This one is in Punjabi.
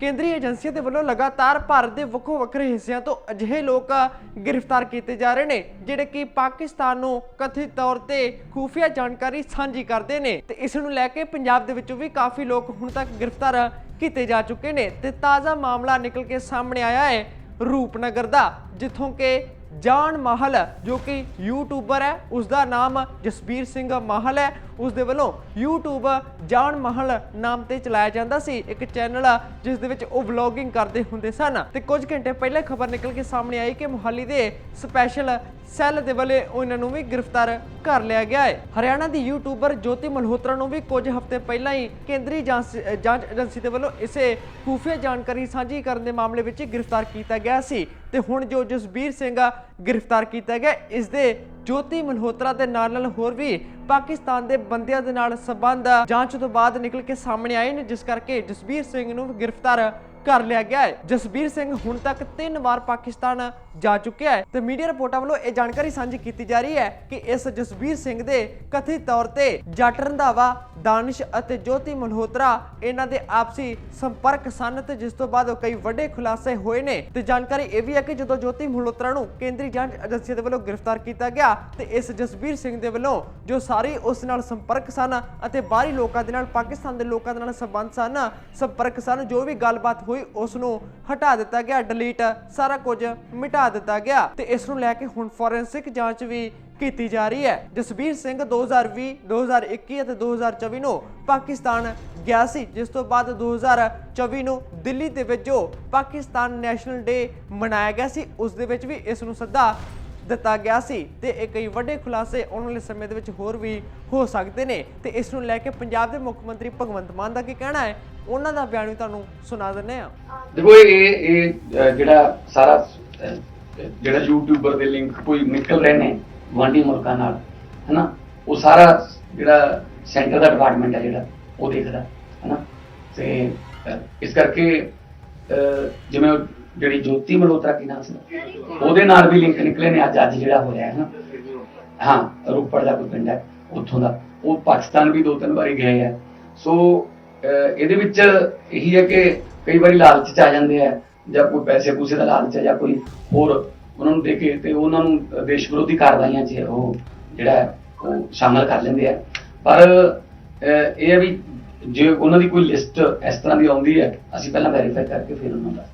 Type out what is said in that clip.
ਕੇਂਦਰੀ ਏਜੰਸੀਆਂ ਦੇ ਵੱਲੋਂ ਲਗਾਤਾਰ ਭਾਰਤ ਦੇ ਵੱਖੋ ਵੱਖਰੇ ਹਿੱਸਿਆਂ ਤੋਂ ਅਜਿਹੇ ਲੋਕ ਗ੍ਰਿਫਤਾਰ ਕੀਤੇ ਜਾ ਰਹੇ ਨੇ, ਜਿਹੜੇ ਕਿ ਪਾਕਿਸਤਾਨ ਨੂੰ ਕਥਿਤ ਤੌਰ ਤੇ ਖੂਫੀਆ ਜਾਣਕਾਰੀ ਸਾਂਝੀ ਕਰਦੇ ਨੇ। ਤੇ ਇਸ ਨੂੰ ਲੈ ਕੇ ਪੰਜਾਬ ਦੇ ਵਿੱਚੋਂ ਵੀ ਕਾਫੀ ਲੋਕ ਹੁਣ ਤੱਕ ਗ੍ਰਿਫਤਾਰ ਕੀਤੇ ਜਾ ਚੁੱਕੇ ਨੇ। ਤੇ ਤਾਜ਼ਾ ਮਾਮਲਾ ਨਿਕਲ ਕੇ ਸਾਹਮਣੇ ਆਇਆ ਹੈ ਰੂਪਨਗਰ ਦਾ, ਜਿੱਥੋਂ ਕਿ ਜਾਨ ਮਾਹਲ, ਜੋ ਕਿ ਯੂਟਿਊਬਰ ਹੈ ਉਸ ਦਾ ਨਾਮ ਜਸਬੀਰ ਸਿੰਘ ਮਾਹਲ ਹੈ। ਉਸ ਦੇ ਵੱਲੋਂ YouTube ਜਾਨ ਮਾਹਲ ਨਾਮ ਤੇ ਚਲਾਇਆ ਜਾਂਦਾ ਸੀ। ਇੱਕ ਚੈਨਲ ਜਿਸ ਦੇ ਵਿੱਚ ਉਹ ਵਲੌਗਿੰਗ ਕਰਦੇ ਹੁੰਦੇ ਸਨ। ਤੇ ਕੁਝ ਘੰਟੇ ਪਹਿਲਾਂ ਖਬਰ ਨਿਕਲ ਕੇ ਸਾਹਮਣੇ ਆਈ ਕਿ ਮੁਹਾਲੀ ਦੇ ਸਪੈਸ਼ਲ ਸੈੱਲ ਦੇ ਵੱਲੇ ਉਹਨਾਂ ਨੂੰ ਵੀ ਗ੍ਰਿਫਤਾਰ ਕਰ ਲਿਆ ਗਿਆ ਹੈ। ਹਰਿਆਣਾ ਦੀ ਯੂਟਿਊਬਰ ਜੋਤੀ ਮਲਹੋਤਰਾ ਨੂੰ ਵੀ ਕੁਝ ਹਫ਼ਤੇ ਪਹਿਲਾਂ ਹੀ ਕੇਂਦਰੀ ਜਾਂਚ ਜਾਂਚ ਏਜੰਸੀ ਦੇ ਵੱਲੋਂ ਇਸੇ ਖੂਫੀਆ ਜਾਣਕਾਰੀ ਸਾਂਝੀ ਕਰਨ ਦੇ ਮਾਮਲੇ ਵਿੱਚ ਗ੍ਰਿਫਤਾਰ ਕੀਤਾ ਗਿਆ ਸੀ। ਤੇ ਹੁਣ ਜੋ ਜਸਬੀਰ ਸਿੰਘ ਗ੍ਰਿਫਤਾਰ ਕੀਤਾ ਗਿਆ। ਇਸ ਦੇ ਜੋਤੀ ਮਲਹੋਤਰਾ ਦੇ ਨਾਲ ਨਾਲ ਹੋਰ ਵੀ ਪਾਕਿਸਤਾਨ ਦੇ ਬੰਦਿਆਂ ਦੇ ਨਾਲ ਸੰਬੰਧ ਜਾਂਚ ਤੋਂ ਬਾਅਦ ਨਿਕਲ ਕੇ ਸਾਹਮਣੇ ਆਏ ਨੇ, ਜਿਸ ਕਰਕੇ ਜਸਬੀਰ ਸਿੰਘ ਨੂੰ ਗ੍ਰਿਫਤਾਰ ਕਰ ਲਿਆ ਗਿਆ ਹੈ। ਜਸਬੀਰ ਸਿੰਘ ਹੁਣ ਤੱਕ ਤਿੰਨ ਵਾਰ ਪਾਕਿਸਤਾਨ ਜਾ ਚੁੱਕਿਆ ਹੈ ਤੇ ਮੀਡੀਆ ਰਿਪੋਰਟਾਂ ਵੱਲੋਂ ਇਹ ਜਾਣਕਾਰੀ ਸਾਂਝੀ ਕੀਤੀ ਜਾ ਰਹੀ ਹੈ ਕਿ ਇਸ ਜਸਬੀਰ ਸਿੰਘ ਦੇ ਕਥਿਤ ਤੌਰ ਤੇ ਜੱਟ ਰੰਧਾਵਾ, ਦਾਨਿਸ਼ ਅਤੇ ਜੋਤੀ ਮਲਹੋਤਰਾ ਇਹਨਾਂ ਦੇ ਆਪਸੀ ਸੰਪਰਕ ਸਨ ਤੇ ਜਿਸ ਤੋਂ ਬਾਅਦ ਕਈ ਵੱਡੇ ਖੁਲਾਸੇ ਹੋਏ ਨੇ। ਤੇ ਜਾਣਕਾਰੀ ਇਹ ਵੀ ਹੈ ਕਿ ਜਦੋਂ ਜੋਤੀ ਮਲਹੋਤਰਾ ਨੂੰ ਕੇਂਦਰੀ ਜਾਂਚ ਏਜੰਸੀ ਦੇ ਵੱਲੋਂ ਗ੍ਰਿਫਤਾਰ ਕੀਤਾ ਗਿਆ, ਤੇ ਇਸ ਜਸਬੀਰ ਸਿੰਘ ਦੇ ਵੱਲੋਂ ਜੋ ਸਾਰੇ ਉਸ ਨਾਲ ਸੰਪਰਕ ਸਨ ਅਤੇ ਬਾਹਰੀ ਲੋਕਾਂ ਦੇ ਨਾਲ, ਪਾਕਿਸਤਾਨ ਦੇ ਲੋਕਾਂ ਦੇ ਨਾਲ ਸੰਬੰਧ ਸਨ, ਸੰਪਰਕ ਸਨ, ਜੋ ਵੀ ਗੱਲਬਾਤ ਹੋਈ ਉਸ ਨੂੰ ਹਟਾ ਦਿੱਤਾ ਗਿਆ ਡਿਲੀਟ ਸਾਰਾ ਕੁਝ ਮਿਟਾ ਦਿੱਤਾ ਗਿਆ ਤੇ ਇਸ ਨੂੰ ਲੈ ਕੇ ਹੁਣ ਫੋਰੈਂਸਿਕ ਜਾਂਚ ਵੀ ਕੀਤੀ ਜਾ ਰਹੀ ਹੈ। ਜਸਬੀਰ ਸਿੰਘ 2020 2021 ਅਤੇ 2024 ਨੂੰ ਪਾਕਿਸਤਾਨ ਗਿਆ ਸੀ, ਜਿਸ ਤੋਂ ਬਾਅਦ 2024 ਨੂੰ ਦਿੱਲੀ ਦੇ ਵਿੱਚ ਜੋ ਪਾਕਿਸਤਾਨ ਨੈਸ਼ਨਲ ਡੇ ਮਨਾਇਆ ਗਿਆ ਸੀ, ਉਸ ਦੇ ਵਿੱਚ ਵੀ ਇਸ ਨੂੰ ਸੱਦਾ ਦਿੱਤਾ ਗਿਆ ਸੀ ਤੇ ਇਹ ਕਈ ਵੱਡੇ ਖੁਲਾਸੇ ਆਉਣ ਵਾਲੇ ਸਮੇਂ ਦੇ ਵਿੱਚ ਹੋਰ ਵੀ ਹੋ ਸਕਦੇ ਨੇ। ਤੇ ਇਸ ਨੂੰ ਲੈ ਕੇ ਪੰਜਾਬ ਦੇ ਮੁੱਖ ਮੰਤਰੀ ਭਗਵੰਤ ਮਾਨ ਦਾ ਕੀ ਕਹਿਣਾ ਹੈ? ਉਹਨਾਂ ਦਾ ਬਿਆਨ ਵੀ ਤੁਹਾਨੂੰ ਸੁਣਾ ਦਿੰਨੇ ਆ ਦੇਖੋ, ਇਹ ਇਹ ਜਿਹੜਾ ਸਾਰਾ ਜਿਹੜਾ ਯੂਟਿਊਬਰ ਦੇ ਲਿੰਕ ਕੋਈ ਨਿਕਲ ਰਹੇ ਨੇ ਗੁਆਂਢੀ ਮੁਲਕਾਂ ਨਾਲ, ਹੈਨਾ? ਉਹ ਸਾਰਾ ਜਿਹੜਾ ਸੈਂਟਰ ਦਾ ਡਿਪਾਰਟਮੈਂਟ ਹੈ ਜਿਹੜਾ, ਉਹ ਦੇਖਦਾ, ਹੈਨਾ? ਤੇ ਇਸ ਕਰਕੇ ਜਿਵੇਂ ਜਿਹੜੀ ਜੋਤੀ ਮਲਹੋਤਰਾ ਕੀ ਨਾਮ ਸੀ? ਉਹਦੇ ਨਾਲ ਵੀ ਲਿੰਕ ਨਿਕਲੇ ਨੇ ਅੱਜ ਅੱਜ ਜਿਹੜਾ ਹੋ ਰਿਹਾ ਹੈ ਨਾ। ਹਾਂ ਰੋਪੜ ਦਾ ਕੋਈ ਪਿੰਡ ਹੈ ਉੱਥੋਂ ਦਾ। ਉਹ ਪਾਕਿਸਤਾਨ ਵੀ ਦੋ ਤਿੰਨ ਵਾਰੀ ਗਏ ਆ। ਸੋ ਇਹਦੇ ਵਿੱਚ ਇਹੀ ਹੈ ਕਿ ਕਈ ਵਾਰੀ ਲਾਲਚ ਚ ਆ ਜਾਂਦੇ ਆ ਜਾਂ ਕੋਈ ਪੈਸੇ ਪੂਸੇ ਦਾ ਲਾਲਚ ਹੈ ਜਾਂ ਕੋਈ ਹੋਰ ਉਹਨਾਂ ਨੂੰ ਦੇ ਕੇ ਤੇ ਉਹਨਾਂ ਨੂੰ ਦੇਸ਼ ਵਿਰੋਧੀ ਕਾਰਵਾਈਆਂ 'ਚ ਉਹ ਜਿਹੜਾ ਹੈ, ਉਹ ਸ਼ਾਮਲ ਕਰ ਲੈਂਦੇ ਆ। ਪਰ ਇਹ ਹੈ ਵੀ ਜੇ ਉਹਨਾਂ ਦੀ ਕੋਈ ਲਿਸਟ ਇਸ ਤਰ੍ਹਾਂ ਦੀ ਆਉਂਦੀ ਹੈ ਅਸੀਂ ਪਹਿਲਾਂ ਵੈਰੀਫਾਈ ਕਰਕੇ ਫਿਰ ਉਹਨਾਂ ਦਾ